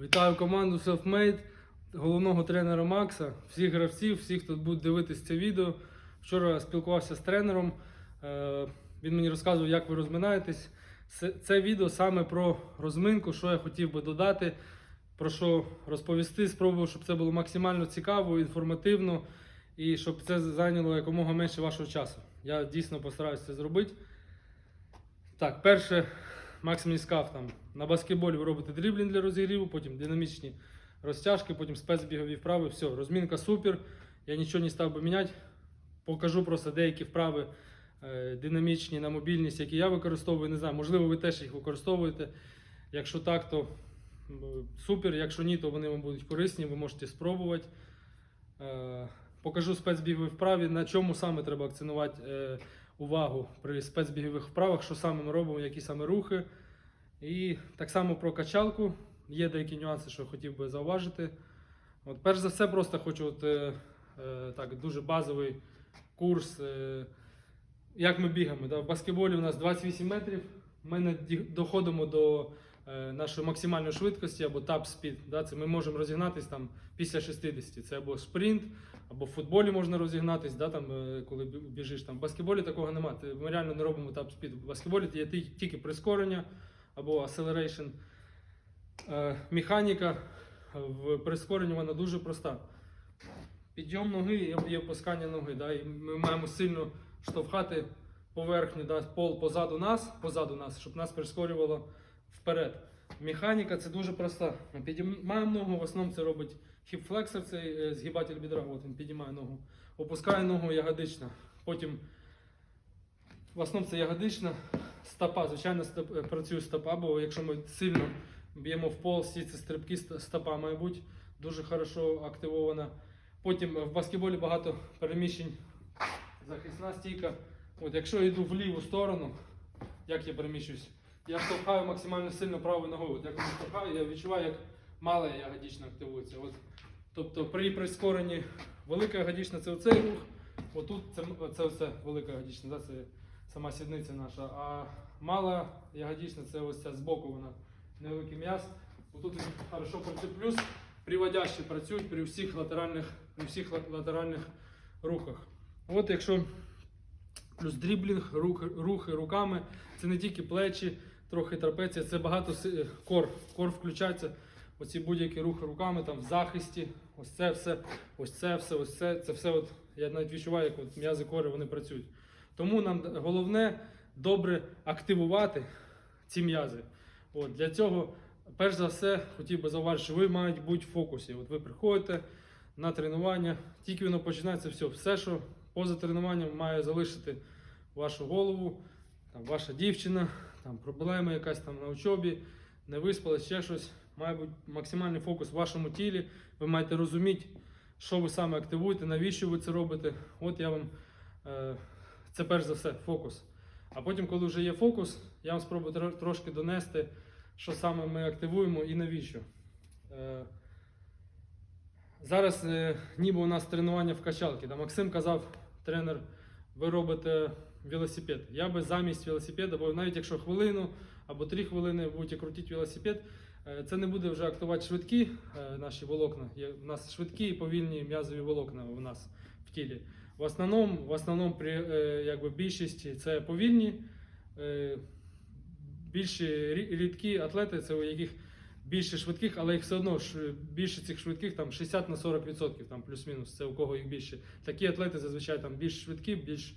Вітаю команду Selfmade, головного тренера Макса, всіх гравців, всіх, хто буде дивитися це відео. Вчора спілкувався з тренером. е, Він мені розказував, як ви розминаєтесь. Це, відео саме про розминку, що я хотів би додати, про що розповісти. Спробував, щоб це було максимально цікаво, інформативно і щоб це зайняло якомога менше вашого часу. Я дійсно постараюся це зробити. Так, перше, Макс мені сказав, там на баскетболі ви робите дріблінг для розігріву, потім динамічні розтяжки, потім спецбігові вправи. Все, розмінка супер. Я нічого не став би міняти. Покажу просто деякі вправи е, динамічні на мобільність, які я використовую. Не знаю, можливо, ви теж їх використовуєте. Якщо так, то супер. Якщо ні, то вони вам будуть корисні, ви можете спробувати. Е, Покажу спецбігові вправі, на чому саме треба акцентувати е, увагу при спецбігових вправах, що саме ми робимо, які саме рухи. І так само про качалку. Є деякі нюанси, що хотів би зауважити. От, перш за все, просто хочу от, е, е, так, дуже базовий курс. Е, як ми бігаємо. Да? В баскетболі у нас 28 метрів. Ми не доходимо до нашої максимальної швидкості або тап спід. Да? Це ми можемо розігнатись там після 60. Це або спринт, або в футболі можна розігнатись, да? там, е, коли біжиш. Там. В баскетболі такого немає. Ми реально не робимо тап спід. В баскетболі є тільки прискорення або acceleration. Е, Механіка в прискоренні вона дуже проста. Підйом ноги і опускання ноги. Да? І ми маємо сильно штовхати поверхню, да? пол позаду нас, позаду нас, щоб нас прискорювало вперед. Механіка це дуже проста. Ми підіймаємо ногу, в основному це робить хіп-флексор, цей е, згибатель бідра. От він підіймає ногу. Опускає ногу ягодична. Потім в основному це ягодична стопа. Звичайно, стоп, е, працює стопа, бо якщо ми сильно б'ємо в пол, всі ці стрибки стопа має бути дуже хорошо активована. Потім е, в баскетболі багато переміщень. Захисна стійка. От якщо я йду в ліву сторону, як я переміщуюсь, я штовхаю максимально сильно правою ногою. От як я штовхаю, я відчуваю, як мала ягодична активується. От, тобто при прискоренні велика ягодична це оцей рух, отут це, це, оце велика ягодична, да, це сама сідниця наша. А мала ягодична це ось ця збоку вона невеликий м'яз. Отут хорошо працює. Плюс приводящі працюють при всіх латеральних, при всіх латеральних рухах. От якщо плюс дріблінг, рух, рухи руками, це не тільки плечі, трохи трапеція, це багато кор. Кор включається. Оці будь-які рухи руками там в захисті, ось це все, ось це все, ось це. Це все. От, я навіть відчуваю, як от м'язи кори вони працюють. Тому нам головне добре активувати ці м'язи. От, для цього, перш за все, хотів би зауважити, що ви мають бути в фокусі. От ви приходите на тренування, тільки воно починається все. Все, що поза тренуванням має залишити вашу голову, там, ваша дівчина, там, проблема якась там на учобі, не виспалась, ще щось. Має бути максимальний фокус в вашому тілі. Ви маєте розуміти, що ви саме активуєте, навіщо ви це робите. От я вам е, це перш за все фокус. А потім, коли вже є фокус, я вам спробую тро- трошки донести, що саме ми активуємо і навіщо. Е, Зараз е, ніби у нас тренування в качалці. Да, Максим казав, тренер, ви робите велосипед. Я би замість велосипеда, бо навіть якщо хвилину або три хвилини будете крутити велосипед, е, це не буде вже актувати швидкі е, наші волокна. У нас швидкі і повільні м'язові волокна у нас в тілі. В основному, в основному при, е, якби більшість це повільні, більші рідкі атлети, це у яких більше швидких, але їх все одно більше цих швидких там 60 на 40%, там плюс-мінус, це у кого їх більше. Такі атлети зазвичай там більш швидкі, більш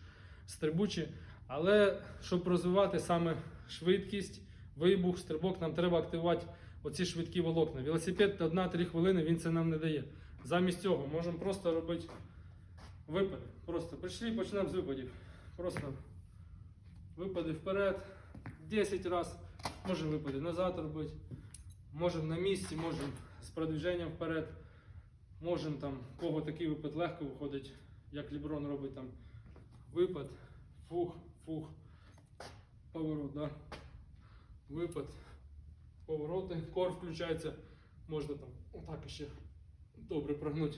стрибучі. Але щоб розвивати саме швидкість, вибух, стрибок, нам треба активувати оці швидкі волокна. Велосипед 1-3 хвилини він це нам не дає. Замість цього можемо просто робити випади. Просто прийшли і почнемо з випадів. Просто випади вперед 10 разів. Можемо випади назад робити. Можемо на місці, можемо з продвіженням вперед. Можемо там, кого такий випад легко виходить, як Ліброн робить там випад, фух, фух, поворот, да? випад, повороти, кор включається, можна там отак ще добре прогнути.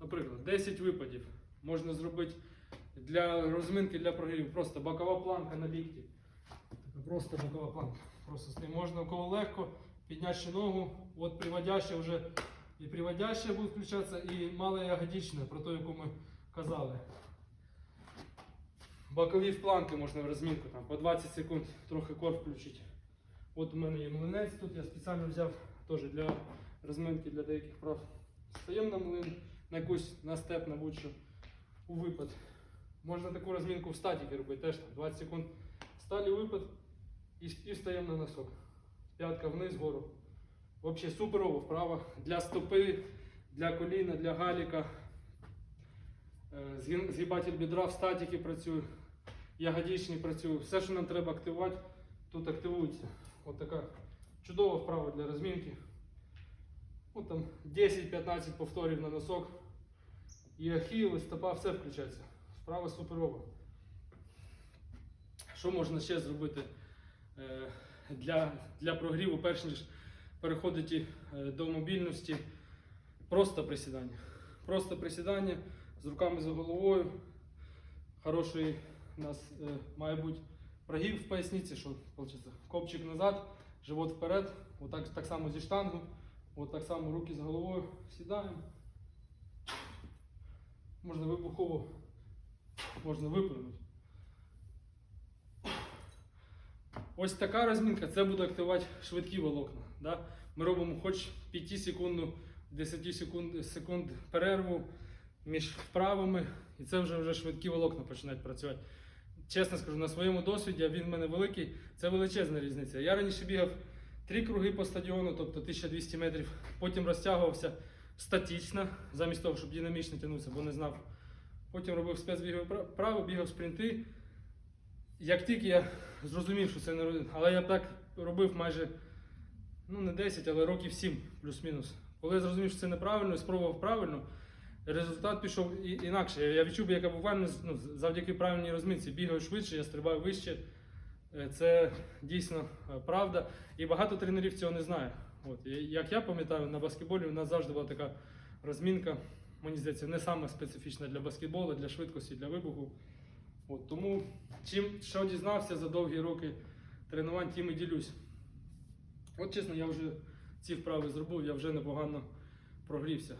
Наприклад, 10 випадів можна зробити для розминки, для прогріву. Просто бокова планка на лікті. Просто бокова планка. Просто ним можна у кого легко підняти ногу. От приводяща вже і приводяща буде включатися, і мала ягодична, про те, яку ми казали. Бокові впланки можна в розмінку, там, по 20 секунд трохи кор включити. От у мене є млинець тут, я спеціально взяв теж для розминки для деяких прав. Стаємо на млин, на якусь на степ, на будь-що у випад. Можна таку розмінку в статіки робити, теж там 20 секунд. Сталі випад і, і встаємо на носок. П'ятка вниз, вгору. Взагалі суперово вправо. Для стопи, для коліна, для галіка. Е, Згибатель бідра в статіки працює, ягодичні працює. Все, що нам треба активувати, тут активується. От така чудова вправа для розмінки. От там 10-15 повторів на носок. І ахіл, і стопа, все включається. Вправа суперова. Що можна ще зробити е, для, для прогріву, перш ніж переходити е, до мобільності? Просто присідання. Просто присідання з руками за головою. Хороший у нас е, має бути прогиб в поясниці, що виходить, копчик назад, живот вперед, отак так само зі штангу, от так само руки за головою сідаємо. Можна вибухово, можна виплюнути. Ось така розмінка, це буде активувати швидкі волокна. Да? Ми робимо хоч 5 секундну, 10 секунд, секунд перерву між вправами, і це вже, вже швидкі волокна починають працювати. Чесно скажу, на своєму досвіді, а він в мене великий, це величезна різниця. Я раніше бігав три круги по стадіону, тобто 1200 метрів, потім розтягувався статично, замість того, щоб динамічно тягнутися, бо не знав. Потім робив спецбігові пра- вправи, бігав спринти. Як тільки я зрозумів, що це не ро- але я так робив майже ну не 10, але років 7 плюс-мінус. Коли я зрозумів, що це неправильно і спробував правильно, результат пішов інакше. Я відчув, як я буквально ну, завдяки правильній розминці бігаю швидше, я стрибаю вище. Е, Це дійсно е, правда. І багато тренерів цього не знає. От. Як я пам'ятаю, на баскетболі у нас завжди була така розмінка, мені здається, не саме специфічна для баскетболу, для швидкості, для вибуху. От, тому чим що дізнався за довгі роки тренувань, тим і ділюсь. От чесно, я вже ці вправи зробив, я вже непогано прогрівся.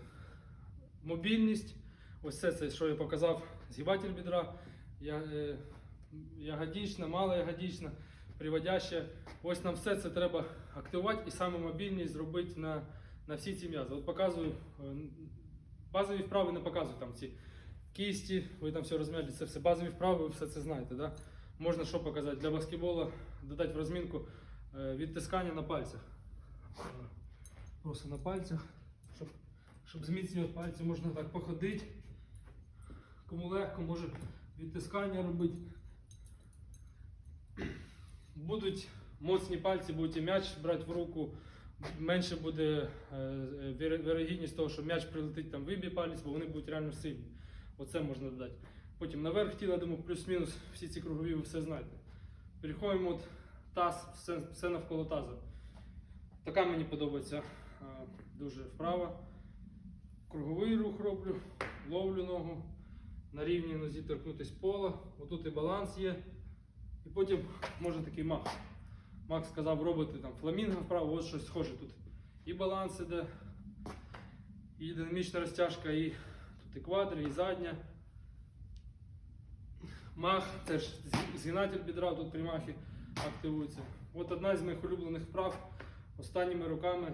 Мобільність, ось це, це що я показав, згибатель бідра, я, е, мала ягодична, приводяща. Ось нам все це треба активувати і саме мобільність зробити на, на всі ці м'язи. От показую, е, базові вправи не показую там ці кісті, ви там все розм'яли, це все базові вправи, ви все це знаєте. Да? Можна що показати для баскетболу, додати в розмінку е, відтискання на пальцях. Просто на пальцях, щоб, зміцнювати пальці, можна так походити. Кому легко, може відтискання робити. Будуть моцні пальці, будете м'яч брати в руку, менше буде е, е, вірогідність того, що м'яч прилетить там виб'є палець, бо вони будуть реально сильні. Оце можна додати. Потім наверх тіла, думаю, плюс-мінус всі ці кругові ви все знаєте. Переходимо от таз, все, все навколо тазу. Така мені подобається е, дуже вправа. Круговий рух роблю, ловлю ногу, на рівні нозі торкнутися пола, отут і баланс є. І потім можна такий мах. Макс сказав робити там фламінго вправо, ось щось схоже тут. І баланс іде, і динамічна розтяжка, і тут і квадри, і задня. Мах, теж згинатель бідра, тут примахи активуються. От одна з моїх улюблених вправ. Останніми роками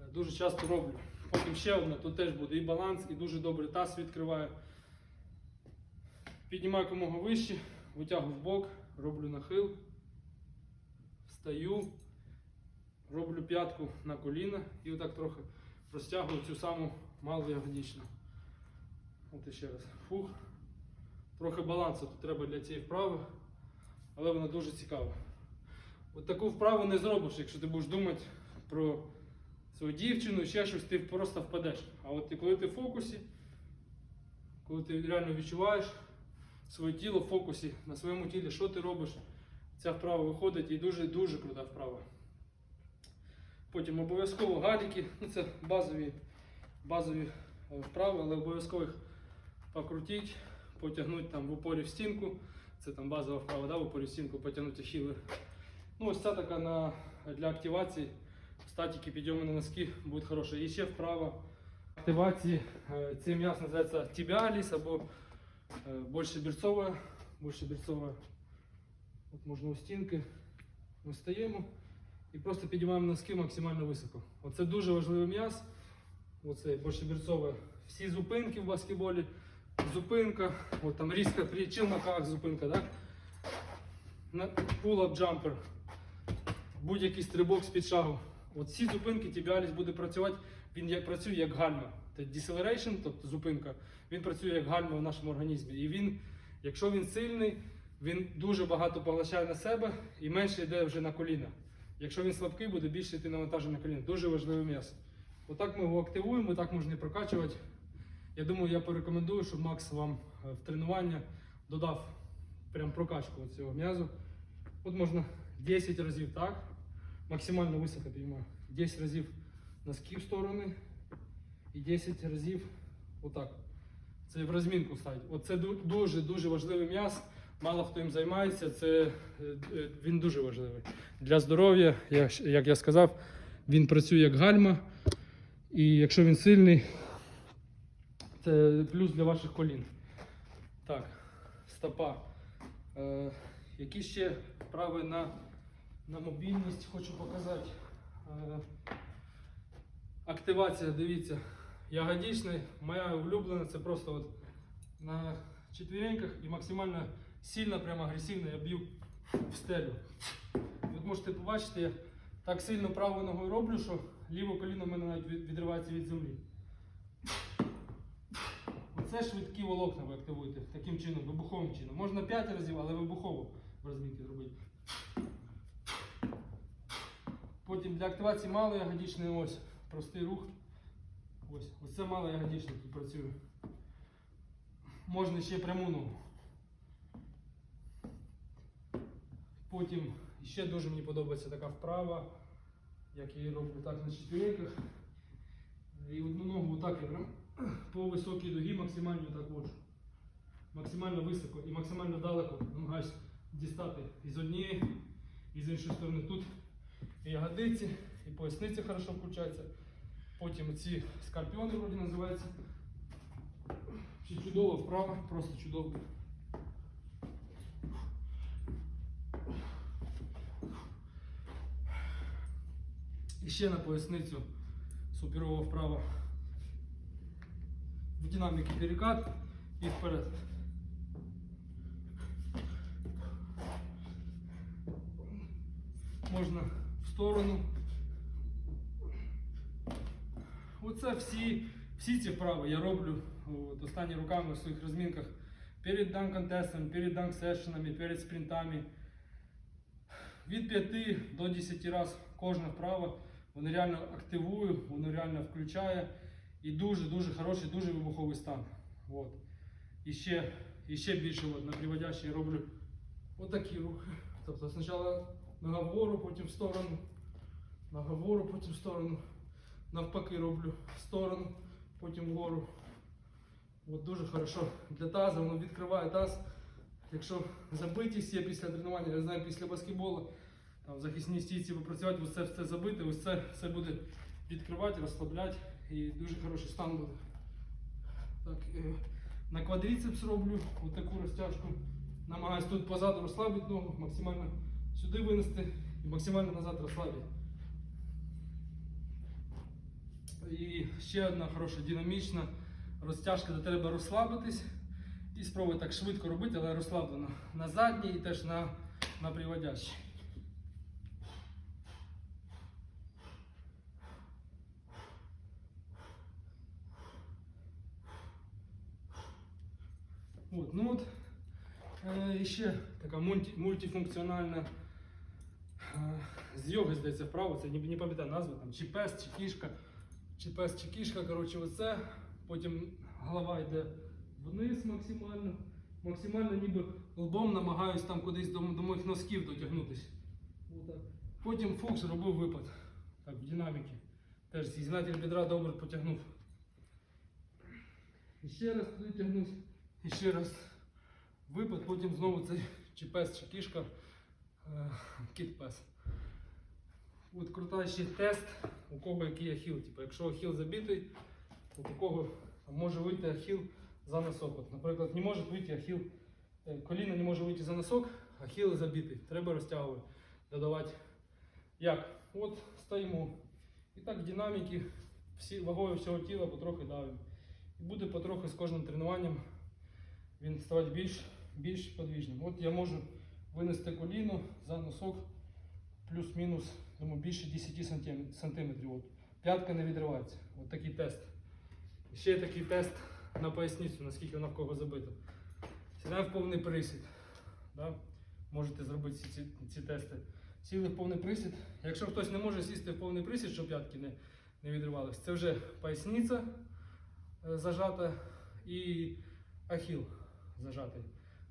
е, дуже часто роблю. Потім ще одна, тут теж буде і баланс, і дуже добре таз відкриваю. Піднімаю якомога вище, витягую в бок, роблю нахил, встаю, роблю п'ятку на коліна і отак трохи розтягую цю саму малу ягодичну. От ще раз. Фух. Трохи балансу тут треба для цієї вправи, але вона дуже цікава. От таку вправу не зробиш, якщо ти будеш думати про свою дівчину, ще щось, ти просто впадеш. А от ти, коли ти в фокусі, коли ти реально відчуваєш своє тіло в фокусі, на своєму тілі, що ти робиш, ця вправа виходить і дуже-дуже крута вправа. Потім обов'язково галіки, ну це базові, базові е, вправи, але обов'язково їх покрутіть, потягнути там в упорі в стінку. Це там базова вправа, да, в упорі в стінку потягнути хіли. Ну, ось ця така на, для активації статики, підйоми на носки будуть хороші. І ще вправо активації. Е, Цей м'яз називається тібіаліс або е, більше берцова. Більше берцова. От можна у стінки. Ми стаємо і просто підіймаємо носки максимально високо. Оце дуже важливий м'яз. Оце борщебірцове. Всі зупинки в баскетболі. Зупинка, от там різка при челноках зупинка, так? На pull-up jumper, будь-який стрибок з-під шагу. От ці зупинки тібіаліс буде працювати, він як працює як гальма. Це deceleration, тобто зупинка, він працює як гальма в нашому організмі. І він, якщо він сильний, він дуже багато поглощає на себе і менше йде вже на коліна. Якщо він слабкий, буде більше йти навантаження на коліна. Дуже важливе м'ясо. Отак ми його активуємо, так можна і прокачувати. Я думаю, я порекомендую, щоб Макс вам е, в тренування додав прям прокачку цього м'язу. От можна 10 разів так, максимально високо підіймаю. 10 разів носки в сторони і 10 разів отак. Це в розмінку ставить. Оце дуже дуже важливий м'яз. Мало хто їм займається. Це е, е, він дуже важливий для здоров'я. Як я сказав, він працює як гальма. І якщо він сильний, це плюс для ваших колін. Так, стопа. Е, які ще вправи на, на мобільність хочу показати. Е, активація, дивіться, ягодичний, моя улюблена, це просто от на четвереньках і максимально сильно, прямо агресивно я б'ю в стелю. От можете побачити, я так сильно правою ногою роблю, що ліве коліно в мене навіть відривається від землі. Оце швидкі волокна ви активуєте таким чином, вибуховим чином. Можна 5 разів, але вибухово в розмінки зробити. Потім для активації малої ягодичної ось простий рух. Ось, оце мало ягодичний тут працює. Можна ще пряму ногу. Потім ще дуже мені подобається така вправа, як я її роблю так на четвереньках. І одну ногу отак я прям по високій дугі максимально так воджу. Максимально високо і максимально далеко намагаюсь дістати і з однієї, і з іншої сторони. Тут і ягодиці, і поясниця хорошо включається. Потім ці скорпіони вроді називаються. Чи чудово вправо, просто чудово. І ще на поясницю суперова вправа. В динаміки перекат і вперед. Можна сторону. Оце всі, всі ці вправи я роблю от, останні руками в своїх розмінках перед данк-контестами, перед данк-сешенами, перед спринтами. Від 5 до 10 разів кожна вправа воно реально активує, воно реально включає і дуже-дуже хороший, дуже вибуховий стан. От. І ще, і ще більше от, на приводящій роблю отакі рухи. Тобто спочатку Нога вгору, потім в сторону, нога вгору, потім в сторону. Навпаки роблю в сторону, потім вгору. От дуже хорошо для таза, воно відкриває таз. Якщо забитість є після тренування, я знаю, після баскетболу, там захисній стійці попрацювати, ось це все забите, ось це все буде відкривати, розслабляти і дуже хороший стан буде. Так, е, на квадріцепс роблю таку розтяжку. Намагаюсь тут позаду розслабити ногу, максимально сюди винести і максимально назад розслабити. І ще одна хороша динамічна розтяжка, де треба розслабитись і спробуй так швидко робити, але розслаблено. На задній і теж на, на приводящій. От, ну от, е, ще така мульті, мультифункціональна з йоги, здається, вправо, це не, пам'ятаю назву, там, чи пес, чи кішка, чи пес, чи кішка, коротше, оце. Потім голова йде вниз максимально. Максимально ніби лбом намагаюсь там кудись до, до моїх носків дотягнутися. Потім Фокс робив випад. Так, в динаміки. Теж зізнатель бідра добре потягнув. І ще раз туди тягнусь. І ще раз випад, потім знову цей чи пес, чи кішка, е, кіт-пес. От крутайший тест, у кого який ахіл. Типу, якщо ахіл забитий, у кого може вийти ахіл за носок. От, наприклад, не може вийти ахіл, е, коліно не може вийти за носок, ахіл забитий. Треба розтягувати, додавати. Як? От стоїмо. І так динаміки всі, вагою всього тіла потрохи давимо. І буде потрохи з кожним тренуванням він ставати більш, більш подвіжним. От я можу винести коліно за носок плюс-мінус, думаю, більше 10 сантим- сантиметрів. От. П'ятка не відривається. От такий тест. Ще такий тест на поясницю, наскільки вона в кого забита. Сідаємо в повний присід. Да? Можете зробити ці, ці, ці тести. Сіли в повний присід. Якщо хтось не може сісти в повний присід, щоб п'ятки не, не відривались, це вже поясниця е, зажата і ахіл зажатий.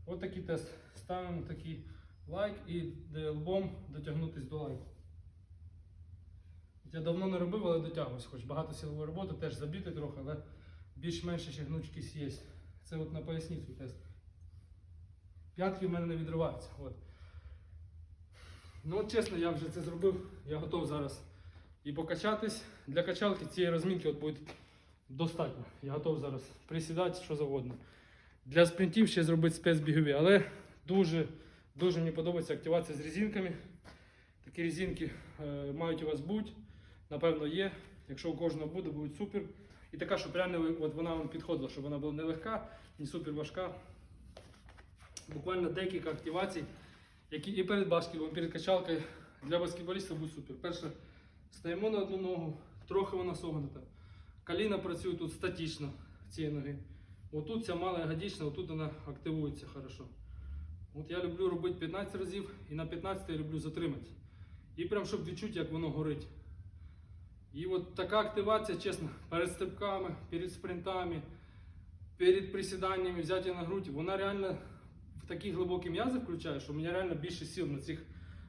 От такий тест. Ставимо такий лайк і лбом дотягнутися до лайку. Я давно не робив, але дотягуюсь. Хоч багато силової роботи, теж забити трохи, але більш-менш ще гнучкість є. Це от на поясницю тест. П'ятки в мене не відриваються. От. Ну от чесно, я вже це зробив. Я готов зараз і покачатись. Для качалки цієї розмінки от буде достатньо. Я готов зараз присідати, що завгодно. Для спринтів ще зробити спецбігові, але дуже, дуже мені подобається активація з резинками. Такі резинки е, мають у вас бути, напевно, є. Якщо у кожного буде, буде супер. І така, щоб реально от вона вам підходила, щоб вона була не легка, не супер важка. Буквально декілька активацій, які і перед баскетболом, і перед качалкою для баскетболістів будуть супер. Перше, стаємо на одну ногу, трохи вона согнута. Коліна працює тут статично цієї ноги. Отут ця мала ягодична, отут вона активується хорошо. От я люблю робити 15 разів і на 15 я люблю затримати. І прям щоб відчути, як воно горить. І от така активація, чесно, перед стрибками, перед спринтами, перед присіданнями, взяття на грудь, вона реально в такі глибокі м'язи включає, що у мене реально більше сил на цих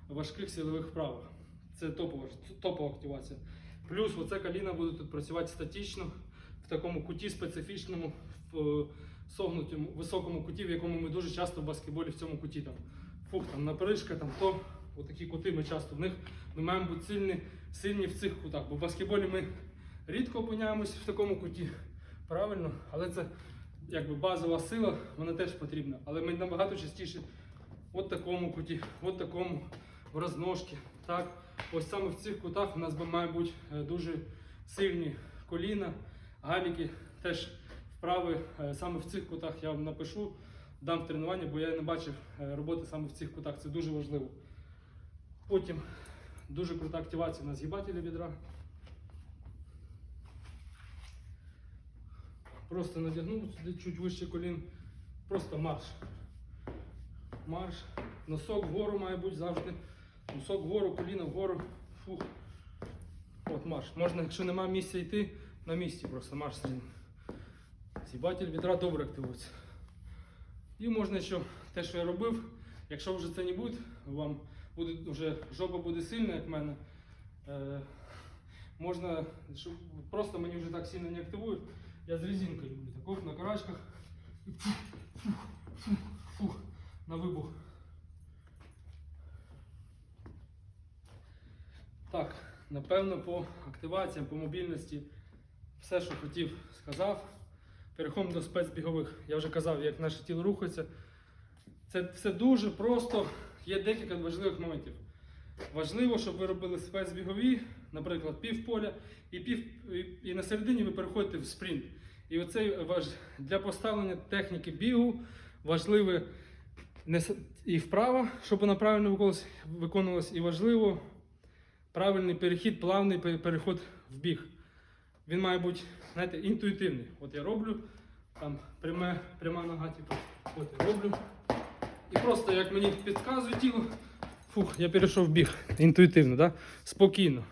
важких силових вправах. Це топова, топова активація. Плюс оце коліна буде тут працювати статично, такому куті специфічному, в согнутому високому куті, в якому ми дуже часто в баскетболі в цьому куті там. Фух, там напришка, там то. Отакі кути ми часто в них ми маємо бути сильні, сильні в цих кутах. Бо в баскетболі ми рідко опиняємось в такому куті. Правильно, але це якби базова сила, вона теж потрібна. Але ми набагато частіше от такому куті, от такому в розножки. Так, ось саме в цих кутах у нас має бути е, дуже сильні коліна, галіки, теж вправи е, саме в цих кутах я вам напишу, дам тренування, бо я не бачив е, роботи саме в цих кутах. Це дуже важливо. Потім дуже крута активація на згибателі бідра. Просто надягнув сюди чуть вище колін. Просто марш. Марш. Носок вгору має бути завжди. Носок вгору, коліно вгору. Фух. От марш. Можна, якщо немає місця йти, на місці просто марш сидім. Зібатель бідра добре активується. І можна ще те, що я робив, якщо вже це не буде, вам буде вже жопа буде сильна, як в мене. Е, можна, щоб просто мені вже так сильно не активують. Я з резинкою люблю. Таков на карачках. Фух, фух, фух, на вибух. Так, напевно, по активаціям, по мобільності все, що хотів, сказав. Переходимо до спецбігових. Я вже казав, як наше тіло рухається. Це все дуже просто. Є декілька важливих моментів. Важливо, щоб ви робили спецбігові, наприклад, півполя, і, пів, і, на середині ви переходите в спринт. І оцей важ, для поставлення техніки бігу важливе не і вправа, щоб вона правильно виконувалась, і важливо правильний перехід, плавний переход в біг. Він має бути знаєте, інтуїтивний. От я роблю, там пряме, пряма нога, типу, от я роблю. І просто як мені підказує тіло, фух, я перейшов в біг. Інтуїтивно, да? спокійно.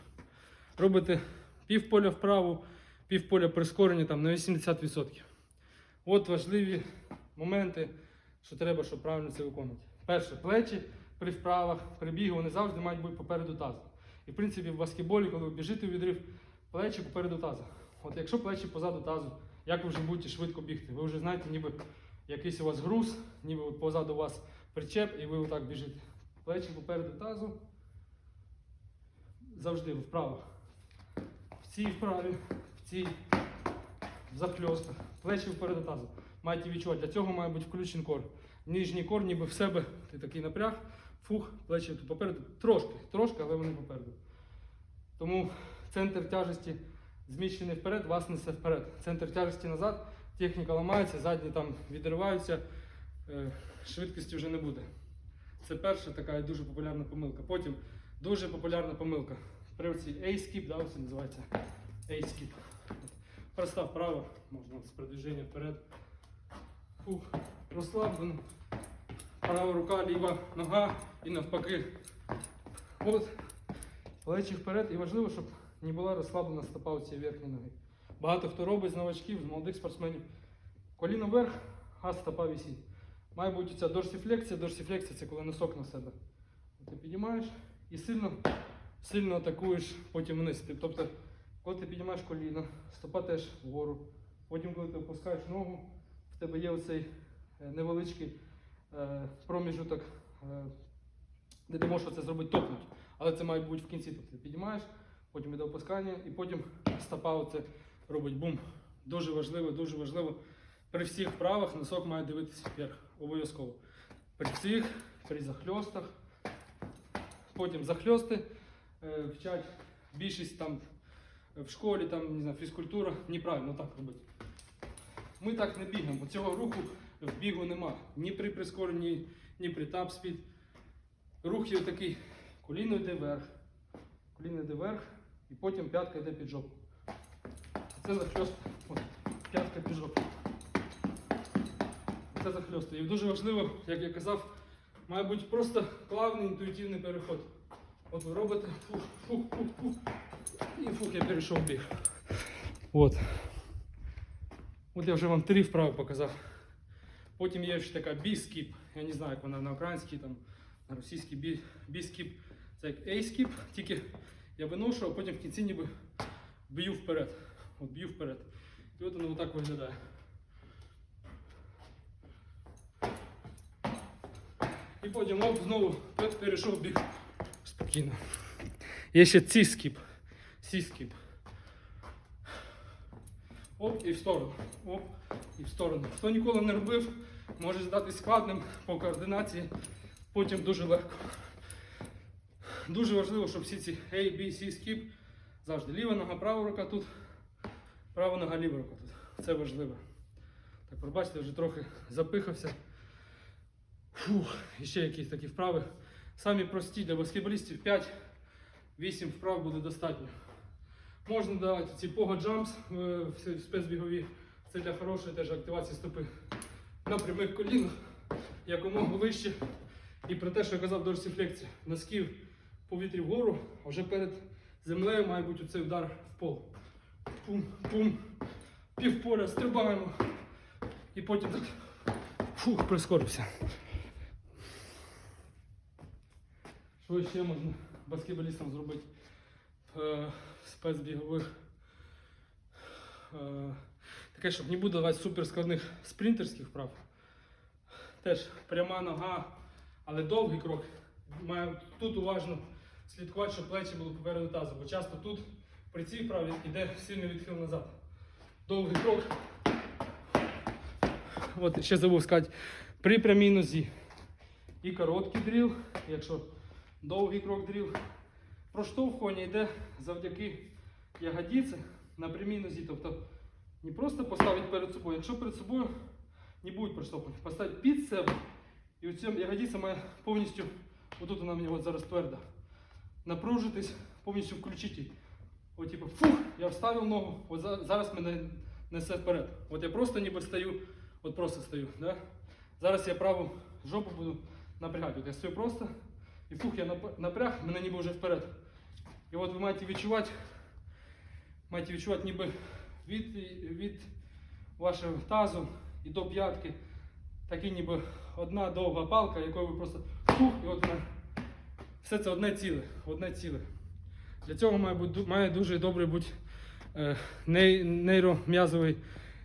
Робите півполя вправо, півполя прискорення там, на 80%. От важливі моменти, що треба, щоб правильно це виконувати. Перше, плечі при вправах, при бігу, вони завжди мають бути попереду тазу. І в принципі в баскетболі, коли ви біжите у відрив, плечі попереду тазу. От якщо плечі позаду тазу, як ви вже будете швидко бігти? Ви вже знаєте, ніби якийсь у вас груз, ніби позаду у вас причеп, і ви отак біжите. Плечі попереду тазу. завжди вправо. В цій вправі, в цій захльостах, плечі вперед до тазу. Маєте відчувати, для цього має бути включений кор. Нижній кор, ніби в себе ти такий напряг, фух, плечі попереду. Трошки, трошки, але вони попереду. Тому центр тяжесті зміщений вперед, вас несе вперед. Центр тяжесті назад, техніка ламається, задні там відриваються, е, швидкості вже не буде. Це перша така дуже популярна помилка. Потім дуже популярна помилка. При цій A-skip, да, це називається A-skip. Проста вправо, можна з продвиження вперед. Фух, розслаблено. Права рука, ліва нога і навпаки. От. Плечі вперед і важливо, щоб не була розслаблена стопа у цієї верхньої ноги. Багато хто робить з новачків, з молодих спортсменів. Коліно вверх, а стопа висить. Має бути ця дорсифлексія. Дорсифлексія це коли носок на себе. Ти піднімаєш і сильно, сильно атакуєш потім вниз. Тобто, коли ти піднімаєш коліно, стопа теж вгору. Потім, коли ти опускаєш ногу, в тебе є оцей е, невеличкий е, проміжуток, е, де ти можеш це зробити топнуть. Але це має бути в кінці. Тобто ти піднімаєш, потім іде опускання, і потім стопа оце робить бум. Дуже важливо, дуже важливо. При всіх вправах носок має дивитися вверх. Обов'язково. При всіх, при захльостах. Потім захльости е, вчать більшість там в школі, там, не знаю, фізкультура, неправильно так робити. Ми так не бігаємо, цього руху в бігу нема. Ні при прискоренні, ні при тапспід. Рух є такий, коліно йде вверх, коліно йде вверх, і потім п'ятка йде під жопу. Це захльост, от, п'ятка під жопу. Це захльости. І дуже важливо, як я казав, має бути просто плавний інтуїтивний переход. От ви робите фух, фух, фух, фух. І фух, я перейшов в біг. От. От я вже вам три вправи показав. Потім є ще така біскіп. Я не знаю, як вона на українській, там, на російській бі, біскіп. Це як ейскіп, тільки я виношу, а потім в кінці ніби б'ю вперед. От б'ю вперед. І от воно отак виглядає. І потім оп, знову перейшов біг спокійно. Є ще ці скіп. Сі скіп. Оп, і в сторону. Оп, і в сторону. Хто ніколи не робив, може здатись складним по координації, потім дуже легко. Дуже важливо, щоб всі ці A, B, C, skip завжди ліва нога, права рука тут, права нога, ліва рука тут. Це важливо. Так, пробачте, вже трохи запихався. Фух, і ще якісь такі вправи. Самі прості для баскетболістів 5-8 вправ буде достатньо. Можна давати ці пого джампс в спецбігові. Це для хорошої теж активації стопи. На прямих колінах, якомога вище. І про те, що я казав дорсифлексія. Носків повітрі вгору, а вже перед землею має бути оцей удар в пол. Пум, пум, півполя, стрибаємо. І потім так. Фух, прискорився. Що ще можна баскетболістам зробити е, спецбігових? Е, таке, щоб не буде давати суперскладних спринтерських вправ. Теж пряма нога, але довгий крок. Має тут уважно слідкувати, щоб плечі були попереду тазу, бо часто тут при цій вправі йде сильний відхил назад. Довгий крок. От ще забув сказати, при прямій нозі. І короткий дріл, якщо довгий крок дріл. Проштовхування йде завдяки ягодиці на прямій нозі. Тобто не просто поставити перед собою. Якщо перед собою не буде проштовхування, поставити під себе. І оця ягодиця має повністю, отут вона мені от зараз тверда, напружитись, повністю включити. От типу, фух, я вставив ногу, от зараз мене несе вперед. От я просто ніби стою, от просто стою. Да? Зараз я праву жопу буду напрягати. От я стою просто, і фух, я напряг, мене ніби вже вперед. І от ви маєте відчувати, маєте відчувати ніби від, від вашого тазу і до п'ятки. Такий ніби одна довга палка, якою ви просто фух, і от вона. Все це одне ціле, одне ціле. Для цього має, бути, має дуже добре бути е, нейром'язовий,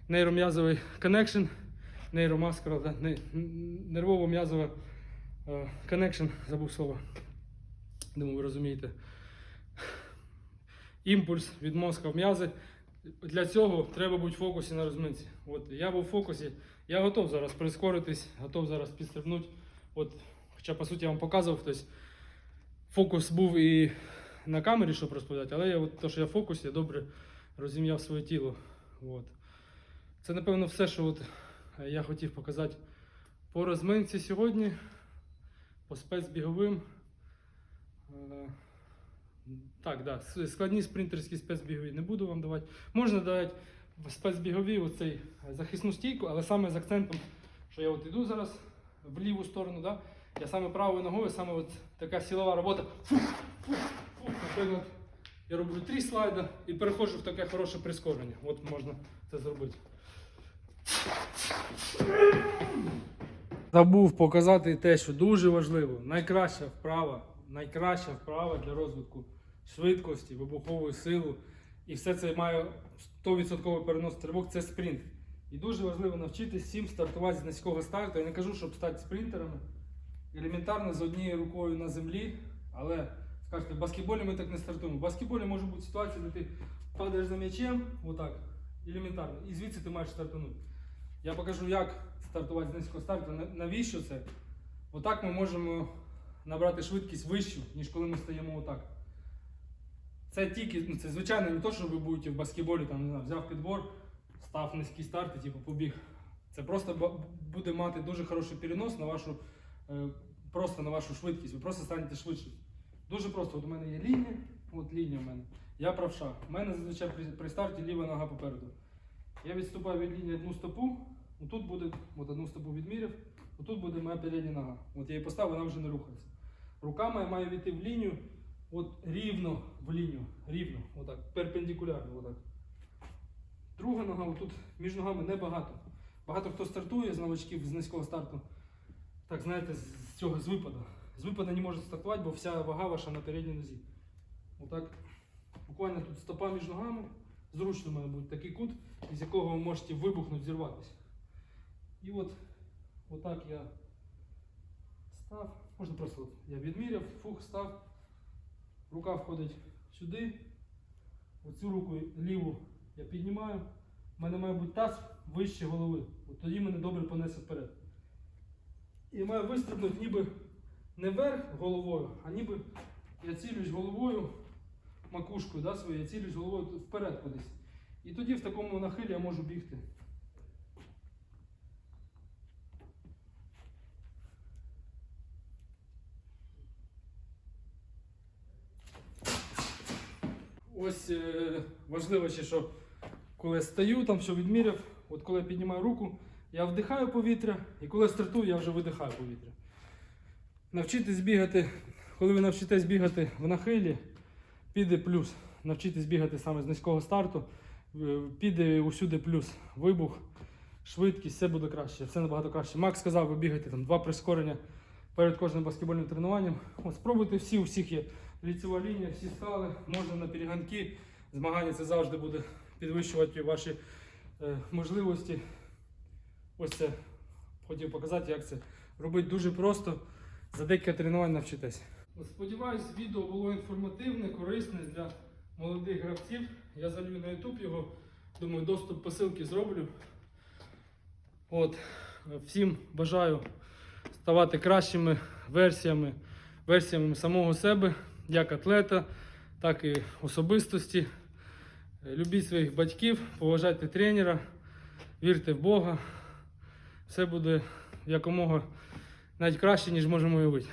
нейром'язовий connection, нейромаскара, да, не- нервово-м'язова е, connection, забув слово. Думаю, ви розумієте. імпульс від мозка в м'язи. Для цього треба бути в фокусі на розминці. От я був в фокусі, я готов зараз прискоритись, готов зараз підстрибнути. От, хоча по суті я вам показував, тобто, фокус був і на камері, щоб розповідати, але я, от, то, що я в фокусі, я добре розім'яв своє тіло. От. Це, напевно, все, що от, е, я хотів показати по розминці сьогодні, по спецбіговим. Е, Так, да, складні спринтерські спецбігові не буду вам давати. Можна давати спецбігові оцей захисну стійку, але саме з акцентом, що я от іду зараз в ліву сторону, да? Я саме правою ногою, саме от така силова робота. Наприклад, я роблю три слайда і переходжу в таке хороше прискорення. От можна це зробити. Забув показати те, що дуже важливо. Найкраща вправа, найкраща вправа для розвитку швидкості, вибухової сили. І все це має 100% перенос тривог це спринт. І дуже важливо навчитись всім стартувати з низького старту. Я не кажу, щоб стати спринтерами. Елементарно з однією рукою на землі, але скажете, в баскетболі ми так не стартуємо. В баскетболі може бути ситуація, де ти падаєш за м'ячем, отак, елементарно, і звідси ти маєш стартанути. Я покажу, як стартувати з низького старту. Навіщо це? Отак ми можемо набрати швидкість вищу, ніж коли ми стаємо отак. Це тільки, ну це звичайно не то, що ви будете в баскетболі, там, не знаю, взяв підбор, став низький старт і типу, побіг. Це просто буде мати дуже хороший перенос на вашу, просто на вашу швидкість. Ви просто станете швидше. Дуже просто. От у мене є лінія, от лінія в мене. Я правша. У мене зазвичай при, при старті ліва нога попереду. Я відступаю від лінії одну стопу, отут буде, от одну стопу відміряв, отут буде моя передня нога. От я її поставив, вона вже не рухається. Руками я маю війти в лінію, от рівно в лінію, рівно, отак, перпендикулярно, отак. Друга нога, отут між ногами небагато. Багато хто стартує з новачків з низького старту. Так, знаєте, з цього з випаду. З випаду не може стартувати, бо вся вага ваша на передній нозі. Отак. Буквально тут стопа між ногами. Зручно має бути такий кут, з якого ви можете вибухнути, зірватися. І от отак я став. Можна просто от я відміряв, фух, став. Рука входить сюди. Оцю руку ліву я піднімаю. У мене має бути таз вище голови. От тоді мене добре понесе вперед. І маю вистрибнути ніби не вверх головою, а ніби я цілюсь головою, макушкою да, своєю, я цілюсь головою вперед кудись. І тоді в такому нахилі я можу бігти. Ось е, важливо ще, що коли я стою, там все відміряв, от коли я піднімаю руку, я вдихаю повітря, і коли стартую, я вже видихаю повітря. Навчитись бігати, коли ви навчитесь бігати в нахилі, піде плюс. Навчитись бігати саме з низького старту, е, піде усюди плюс. Вибух, швидкість, все буде краще, все набагато краще. Макс сказав, ви бігаєте там два прискорення перед кожним баскетбольним тренуванням. От, спробуйте всі, у всіх є ліцева лінія, всі скали, можна на перегонки. Змагання це завжди буде підвищувати ваші е, можливості. Ось це хотів показати, як це робити дуже просто. За декілька тренувань навчитесь. Сподіваюсь, відео було інформативне, корисне для молодих гравців. Я залью на YouTube його. Думаю, доступ посилки зроблю. От. Всім бажаю ставати кращими версіями, версіями самого себе, як атлета, так і особистості. Любіть своїх батьків, поважайте тренера, вірте в Бога. Все буде якомога навіть краще, ніж можемо уявити.